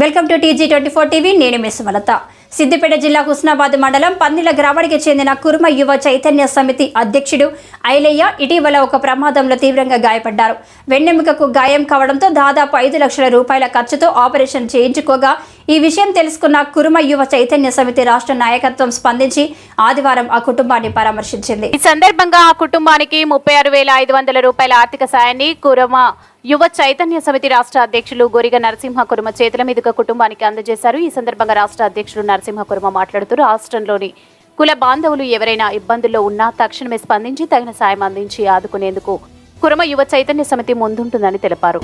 Welcome to TG twenty four TV. నేను miss వలత సిద్దిపేట జిల్లా హుస్నాబాద్ మండలం పందిల గ్రామానికి చెందిన కుర్మ యువ చైతన్య సమితి అధ్యక్షుడు ఐలయ్య ఇటీవల ఒక ప్రమాదంలో తీవ్రంగా గాయపడ్డారు. వెన్నెముకకు గాయం కావడంతో దాదాపు ఐదు లక్షల రూపాయల ఖర్చుతో ఆపరేషన్ చేయించుకోగా ఈ విషయం తెలుసుకున్న కురుమ యువ చైతన్య సమితి రాష్ట్ర నాయకత్వం స్పందించి ఆదివారం ఆ కుటుంబాన్ని పరామర్శించింది. ఈ సందర్భంగా ఆ కుటుంబానికి ముప్పై ఆరు వేల ఐదు వందల రూపాయల ఆర్థిక సాయాన్ని కురమ యువ చైతన్య సమితి రాష్ట్ర అధ్యక్షులు గొరిగ నరసింహ కురుమ చేతుల మీదుగా కుటుంబానికి అందజేశారు. ఈ సందర్భంగా రాష్ట్ర అధ్యక్షులు నరసింహకుర్మ మాట్లాడుతూ రాష్ట్రంలోని కుల బాంధవులు ఎవరైనా ఇబ్బందుల్లో ఉన్నా తక్షణమే స్పందించి తగిన సాయం అందించి ఆదుకునేందుకు కురమ యువ చైతన్య సమితి ముందుంటుందని తెలిపారు.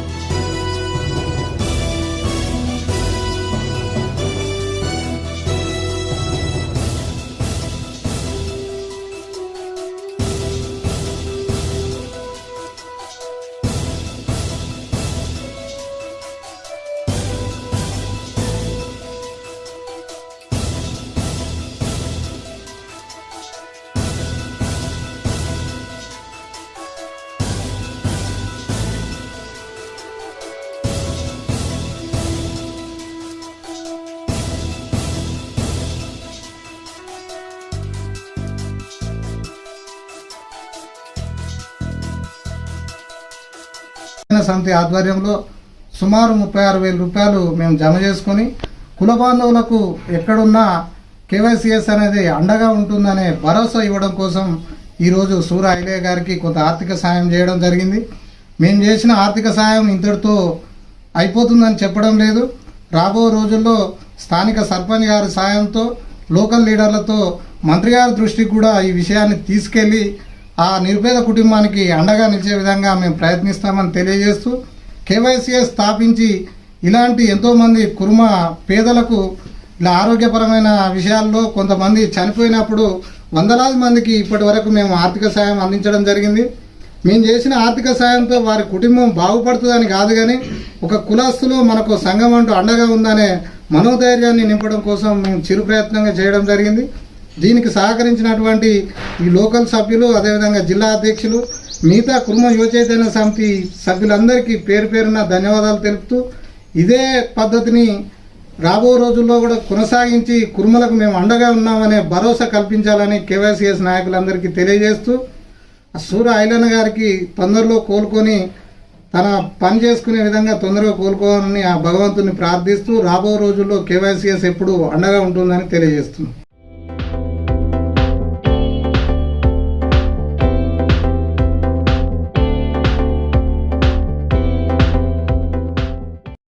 సమితి ఆధ్వర్యంలో సుమారు ముప్పై ఆరు వేల రూపాయలు మేము జమ చేసుకొని కుల బాంధవులకు ఎక్కడున్నా కేవైసీఎస్ అనేది అండగా ఉంటుందనే భరోసా ఇవ్వడం కోసం ఈరోజు సూర ఐలయ్య గారికి కొంత ఆర్థిక సాయం చేయడం జరిగింది. మేము చేసిన ఆర్థిక సాయం ఇంతటితో అయిపోతుందని చెప్పడం లేదు. రాబో రోజుల్లో స్థానిక సర్పంచ్ గారి సాయంతో లోకల్ లీడర్లతో మంత్రి గారి దృష్టికి కూడా ఈ విషయాన్ని తీసుకెళ్ళి ఆ నిరుపేద కుటుంబానికి అండగా నిలిచే విధంగా మేము ప్రయత్నిస్తామని తెలియజేస్తూ కేవైసీఏ స్థాపించి ఇలాంటి ఎంతోమంది కుర్మ పేదలకు ఇలా ఆరోగ్యపరమైన విషయాల్లో కొంతమంది చనిపోయినప్పుడు వందలాది మందికి ఇప్పటి వరకు మేము ఆర్థిక సాయం అందించడం జరిగింది. మేము చేసిన ఆర్థిక సాయంతో వారి కుటుంబం బాగుపడుతుందని కాదు కానీ ఒక కులస్తులో మనకు సంఘం అంటూ అండగా ఉందనే మనోధైర్యాన్ని నింపడం కోసం మేము చిరు ప్రయత్నంగా చేయడం జరిగింది. దీనికి సహకరించినటువంటి ఈ లోకల్ సభ్యులు అదేవిధంగా జిల్లా అధ్యక్షులు మిగతా కుటుంబ యువచైతన్య సమితి సభ్యులందరికీ పేరు పేరున ధన్యవాదాలు తెలుపుతూ ఇదే పద్ధతిని రాబో రోజుల్లో కూడా కొనసాగించి కుర్మలకు మేము అండగా ఉన్నామనే భరోసా కల్పించాలని కేవైసీఎస్ నాయకులందరికీ తెలియజేస్తూ సూర ఐలన్న గారికి తొందరలో కోలుకొని తన పని చేసుకునే విధంగా తొందరగా కోలుకోవాలని ఆ భగవంతుని ప్రార్థిస్తూ రాబో రోజుల్లో కేవైసీఎస్ ఎప్పుడు అండగా ఉంటుందని తెలియజేస్తున్నాం.